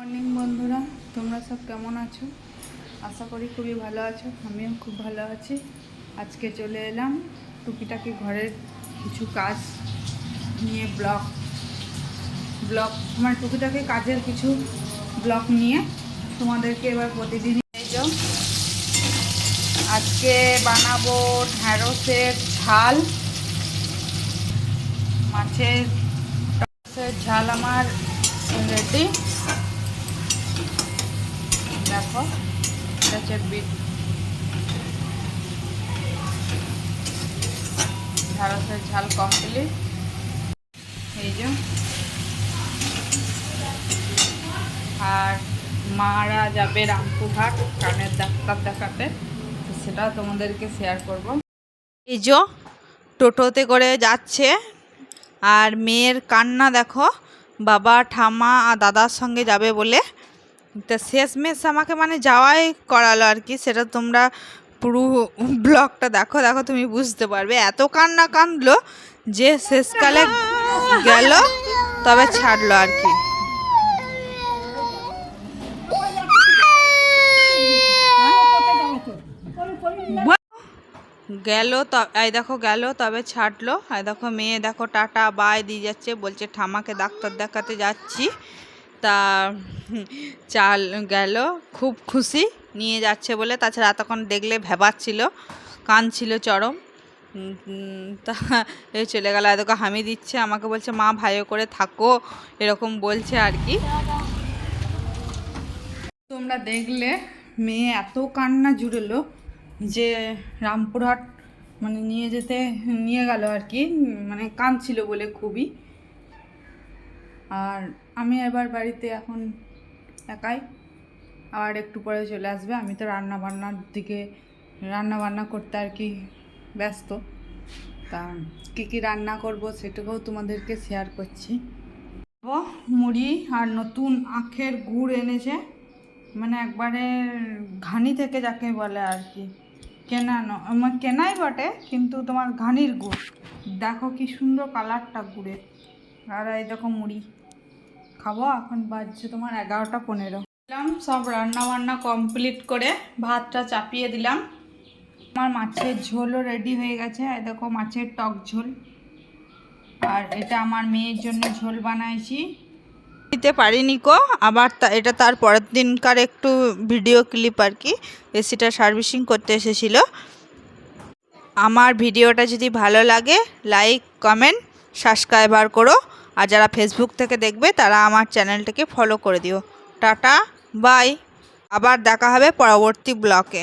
Morning বন্ধুরা, তোমরা সব কেমন আছো? আশা করি খুবই ভালো আছো, আমিও খুব ভালো আছি। আজকে চলে এলাম টুকিটাকি ঘরের কিছু কাজ নিয়ে ব্লগ। ব্লগ মানে টুকিটাকি কাজের কিছু ব্লগ নিয়ে তোমাদেরকে এবার প্রতিদিন এই যে আজকে বানাবো ঢ্যাঁড়সের ঝাল। মাছের ঝাল আমার রেডি দেখো, এটা বিট। ঢ্যাঁড়সের ঝাল কমপ্লিট এই যে। আর মারা যাবে রামপুরহাট, কানের ডাক্তার দেখাতে। তো সেটাও তোমাদেরকে শেয়ার করব। এই যে, টোটোতে করে যাচ্ছে। আর মেয়ের কান্না দেখো, বাবা ঠামা আর দাদার সঙ্গে যাবে বলে। তা শেষমেশ আমাকে মানে যাওয়াই করালো আর কি। সেটা তোমরা পুরো ব্লগটা দেখো দেখো তুমি বুঝতে পারবে। এত কান্না কান্দলো যে শেষকালে গেল, তবে ছাড়লো আর কি। গেল এই দেখো গেল, তবে ছাড়লো। এই দেখো মেয়ে, দেখো টাটা বাই দিয়ে যাচ্ছে। বলছে ঠামাকে ডাক্তার দেখাতে যাচ্ছি। তা চাল গেল, খুব খুশি, নিয়ে যাচ্ছে বলে। তাছাড়া এতক্ষণ দেখলে ভেবাচ্ছিল কাঁদছিল চরম। তা এই চলে গেল এতক্ষণ হামি দিচ্ছে, আমাকে বলছে, মা ভাইও করে থাকো। এরকম বলছে আর কি। তোমরা দেখলে, মেয়ে এত কান্না জুড়েলো যে রামপুরহাট মানে নিয়ে যেতে, নিয়ে গেল আর কি। মানে কাঁদছিল বলে খুবই। আর আমি এবার বাড়িতে এখন একাই। আর একটু পরে চলে আসবে। আমি তো রান্না বান্নার দিকে রান্না বান্না করতে আর কি ব্যস্ত। তা কী কী রান্না করব সেটাকেও তোমাদেরকে শেয়ার করছি। ও, মুড়ি আর নতুন আখের গুড় এনেছে। মানে একবারে ঘানি থেকে যাকে বলে আর কি। কেনা আমার কেনাই বটে, কিন্তু তোমার ঘানির গুড়। দেখো কি সুন্দর কালারটা গুড়ের। আর এই দেখো মুড়ি। খাব, এখন বাজছে তোমার এগারোটা পনেরো। দিলাম, সব রান্না বান্না কমপ্লিট করে ভাতটা চাপিয়ে দিলাম। আমার মাছের ঝোলও রেডি হয়ে গেছে, এই দেখো মাছের টক ঝোল। আর এটা আমার মেয়ের জন্য ঝোল বানাইছি। দিতে পারিনি কো, আবার এটা তার পরের দিনকার একটু ভিডিও ক্লিপ আর কি এসিটা সার্ভিসিং করতে এসেছিল। আমার ভিডিওটা যদি ভালো লাগে লাইক কমেন্ট সাবস্ক্রাইবার করো। আর যারা ফেসবুক থেকে দেখবে, তারা আমার চ্যানেলটাকে ফলো করে দিও। টাটা বাই আবার দেখা হবে পরবর্তী ব্লকে।